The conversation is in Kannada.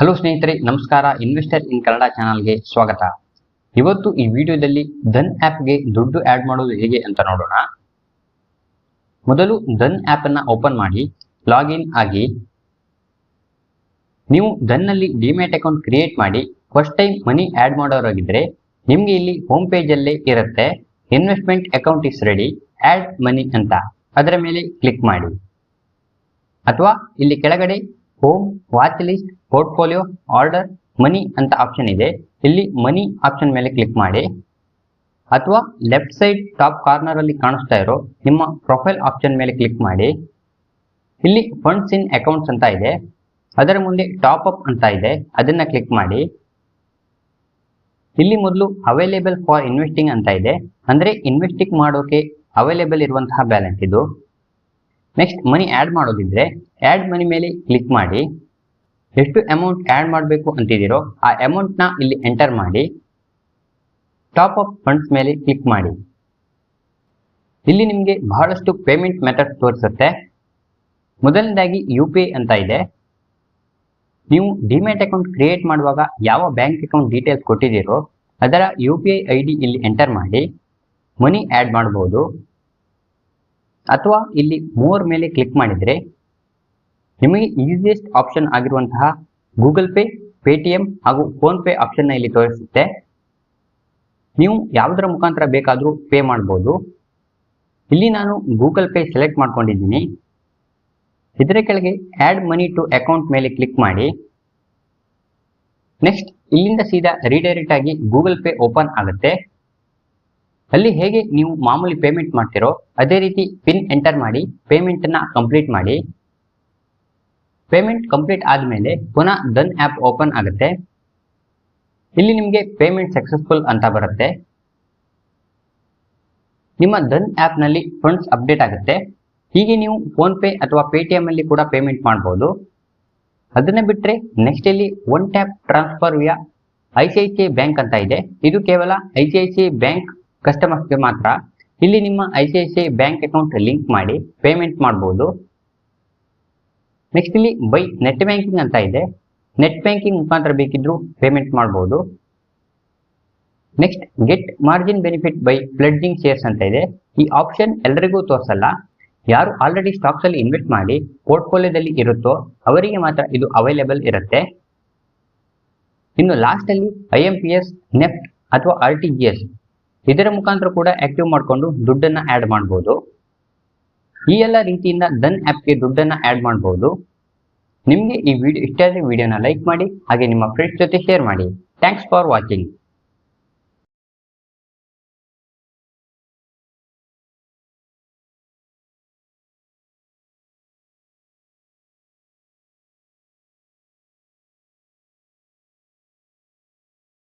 ಹಲೋ ಸ್ನೇಹಿತರೆ, ನಮಸ್ಕಾರ. ಇನ್ವೆಸ್ಟರ್ ಇನ್ ಕನ್ನಡ ಚಾನಲ್ಗೆ ಸ್ವಾಗತ. ಇವತ್ತು ಈ ವಿಡಿಯೋದಲ್ಲಿ ಧನ್ ಆ್ಯಪ್ಗೆ ದುಡ್ಡು ಆ್ಯಡ್ ಮಾಡೋದು ಹೇಗೆ ಅಂತ ನೋಡೋಣ. ಮೊದಲು ಧನ್ ಆ್ಯಪ್ ಅನ್ನ ಓಪನ್ ಮಾಡಿ, ಲಾಗಿನ್ ಆಗಿ. ನೀವು ಧನ್ನಲ್ಲಿ ಡಿಮ್ಯಾಟ್ ಅಕೌಂಟ್ ಕ್ರಿಯೇಟ್ ಮಾಡಿ, ಫಸ್ಟ್ ಟೈಮ್ ಮನಿ ಆ್ಯಡ್ ಮಾಡೋರಾಗಿದ್ದರೆ ನಿಮಗೆ ಇಲ್ಲಿ ಹೋಮ್ ಪೇಜಲ್ಲೇ ಇರುತ್ತೆ. Investment account is ready add money ಅಂತ. ಅದರ ಮೇಲೆ ಕ್ಲಿಕ್ ಮಾಡಿ. ಅಥವಾ ಇಲ್ಲಿ ಕೆಳಗಡೆ home watch list portfolio order money ಅಂತ ಆಪ್ಷನ್ ಇದೆ. ಇಲ್ಲಿ ಮನಿ ಆಪ್ಷನ್ ಮೇಲೆ ಕ್ಲಿಕ್ ಮಾಡಿ. ಅಥವಾ ಲೆಫ್ಟ್ ಸೈಡ್ ಟಾಪ್ ಕಾರ್ನರ್ ಅಲ್ಲಿ ಕಾಣಿಸ್ತಾ ಇರೋ ನಿಮ್ಮ ಪ್ರೊಫೈಲ್ ಆಪ್ಷನ್ ಮೇಲೆ ಕ್ಲಿಕ್ ಮಾಡಿ. ಇಲ್ಲಿ ಫಂಡ್ಸ್ ಇನ್ ಅಕೌಂಟ್ಸ್ ಅಂತ ಇದೆ. ಅದರ ಮುಂದೆ ಟಾಪ್ ಅಪ್ ಅಂತ ಇದೆ. ಅದನ್ನ ಕ್ಲಿಕ್ ಮಾಡಿ. ಇಲ್ಲಿ ಮೊದಲು ಅವೈಲೇಬಲ್ ಫಾರ್ ಇನ್ವೆಸ್ಟಿಂಗ್ ಅಂತ ಇದೆ. ಅಂದ್ರೆ ಇನ್ವೆಸ್ಟಿಂಗ್ ಮಾಡೋಕೆ ಅವೈಲೇಬಲ್ ಇರುವಂತಹ ಬ್ಯಾಲೆನ್ಸ್ ಇದು. ನೆಕ್ಸ್ಟ್ ಮನಿ ಆ್ಯಡ್ ಮಾಡೋದಿದ್ರೆ ಆ್ಯಡ್ ಮನಿ ಮೇಲೆ ಕ್ಲಿಕ್ ಮಾಡಿ, ಎಷ್ಟು ಅಮೌಂಟ್ ಆ್ಯಡ್ ಮಾಡಬೇಕು ಅಂತಿದ್ದೀರೋ, ಆ ಅಮೌಂಟ್ನ ಇಲ್ಲಿ ಎಂಟರ್ ಮಾಡಿ ಟಾಪ್ ಅಪ್ ಫಂಡ್ಸ್ ಮೇಲೆ ಕ್ಲಿಕ್ ಮಾಡಿ. ಇಲ್ಲಿ ನಿಮಗೆ ಬಹಳಷ್ಟು ಪೇಮೆಂಟ್ ಮೆಥಡ್ ತೋರಿಸುತ್ತೆ. ಮೊದಲನೇದಾಗಿ ಯು ಪಿ ಐ ಅಂತ ಇದೆ. ನೀವು ಡಿಮ್ಯಾಟ್ ಅಕೌಂಟ್ ಕ್ರಿಯೇಟ್ ಮಾಡುವಾಗ ಯಾವ ಬ್ಯಾಂಕ್ ಅಕೌಂಟ್ ಡೀಟೇಲ್ಸ್ ಕೊಟ್ಟಿದ್ದೀರೋ, ಅದರ U P I I D ಇಲ್ಲಿ ಎಂಟರ್ ಮಾಡಿ ಮನಿ ಆ್ಯಡ್ ಮಾಡಬಹುದು ಅಥವಾ ಇಲ್ಲಿ ಮೋರ್ ಮೇಲೆ ಕ್ಲಿಕ್ ಮಾಡಿದರೆ ನಿಮಗೆ ಈಸಿಯೆಸ್ಟ್ ಆಪ್ಷನ್ ಆಗಿರುವಂತಹ ಗೂಗಲ್ ಪೇ, ಪೇಟಿಎಂ ಹಾಗೂ ಫೋನ್ ಪೇ ಆಪ್ಷನ್ನ ಇಲ್ಲಿ ತೋರಿಸುತ್ತೆ. ನೀವು ಯಾವುದರ ಮುಖಾಂತರ ಬೇಕಾದರೂ ಪೇ ಮಾಡ್ಬೋದು. ಇಲ್ಲಿ ನಾನು ಗೂಗಲ್ ಪೇ ಸೆಲೆಕ್ಟ್ ಮಾಡ್ಕೊಂಡಿದ್ದೀನಿ. ಇದರ ಕೆಳಗೆ ಆ್ಯಡ್ ಮನಿ ಟು ಅಕೌಂಟ್ ಮೇಲೆ ಕ್ಲಿಕ್ ಮಾಡಿ. ನೆಕ್ಸ್ಟ್ ಇಲ್ಲಿಂದ ಸೀದಾ ರೀಡೈರೆಕ್ಟ್ ಆಗಿ ಗೂಗಲ್ ಪೇ ಓಪನ್ ಆಗುತ್ತೆ. ಅಲ್ಲಿ ಹೇಗೆ ನೀವು ಮಾಮೂಲಿ ಪೇಮೆಂಟ್ ಮಾಡ್ತಿರೋ ಅದೇ ರೀತಿ ಪಿನ್ ಎಂಟರ್ ಮಾಡಿ ಪೇಮೆಂಟ್ ಅನ್ನ ಕಂಪ್ಲೀಟ್ ಮಾಡಿ. ಪೇಮೆಂಟ್ ಕಂಪ್ಲೀಟ್ ಆದಮೇಲೆ ಪುನಃ ಧನ್ ಆ್ಯಪ್ ಓಪನ್ ಆಗುತ್ತೆ. ಇಲ್ಲಿ ನಿಮಗೆ ಪೇಮೆಂಟ್ ಸಕ್ಸಸ್ಫುಲ್ ಅಂತ ಬರುತ್ತೆ. ನಿಮ್ಮ ಧನ್ ಆ್ಯಪ್ನಲ್ಲಿ ಫಂಡ್ಸ್ ಅಪ್ಡೇಟ್ ಆಗುತ್ತೆ. ಹೀಗೆ ನೀವು ಫೋನ್ ಪೇ ಅಥವಾ ಪೇಟಿಎಂ ಅಲ್ಲಿ ಕೂಡ ಪೇಮೆಂಟ್ ಮಾಡ್ಬೋದು. ಅದನ್ನ ಬಿಟ್ಟರೆ ನೆಕ್ಸ್ಟ್ ಇಲ್ಲಿ one tap transfer via I C I C I bank ಅಂತ ಇದೆ. ಇದು ಕೇವಲ I C I C I bank ಕಸ್ಟಮರ್ಸ್ಗೆ ಮಾತ್ರ. ಇಲ್ಲಿ ನಿಮ್ಮ I C I C I bank account link ಮಾಡಿ ಪೇಮೆಂಟ್ ಮಾಡ್ಬೋದು. ನೆಕ್ಸ್ಟ್ ಇಲ್ಲಿ ಬೈ ನೆಟ್ ಬ್ಯಾಂಕಿಂಗ್ ಅಂತ ಇದೆ. ನೆಟ್ ಬ್ಯಾಂಕಿಂಗ್ ಮುಖಾಂತರ ಬೇಕಿದ್ರು ಪೇಮೆಂಟ್ ಮಾಡ್ಬೋದು. Next get margin benefit by pledging shares ಅಂತ ಇದೆ. ಈ ಆಪ್ಷನ್ ಎಲ್ಲರಿಗೂ ತೋರಿಸಲ್ಲ. ಯಾರು ಆಲ್ರೆಡಿ ಸ್ಟಾಕ್ಸ್ ಅಲ್ಲಿ ಇನ್ವೆಸ್ಟ್ ಮಾಡಿ ಪೋರ್ಟ್ಫೋಲಿಯೋದಲ್ಲಿ ಇರುತ್ತೋ ಅವರಿಗೆ ಮಾತ್ರ ಇದು ಅವೈಲೇಬಲ್ ಇರುತ್ತೆ. ಇನ್ನು ಲಾಸ್ಟ್ ಅಲ್ಲಿ I M P S NEFT ಅಥವಾ ಆರ್ ಟಿ ಜಿ ಎಸ್ ಇದರ ಮುಖಾಂತರ ಕೂಡ ಆಕ್ಟಿವ್ ಮಾಡಿಕೊಂಡು ದುಡ್ಡನ್ನ ಆ್ಯಡ್ ಮಾಡ್ಬೋದು. ಈ ಎಲ್ಲ ರೀತಿಯಿಂದ ಧನ್ ಆ್ಯಪ್ಗೆ ದುಡ್ಡನ್ನ ಆ್ಯಡ್ ಮಾಡ್ಬೋದು. ನಿಮಗೆ ಈ ವಿಡಿಯೋ ಇಷ್ಟ ಆದರೆ ವಿಡಿಯೋನ ಲೈಕ್ ಮಾಡಿ, ಹಾಗೆ ನಿಮ್ಮ ಫ್ರೆಂಡ್ಸ್ ಜೊತೆ ಶೇರ್ ಮಾಡಿ. Thanks for watching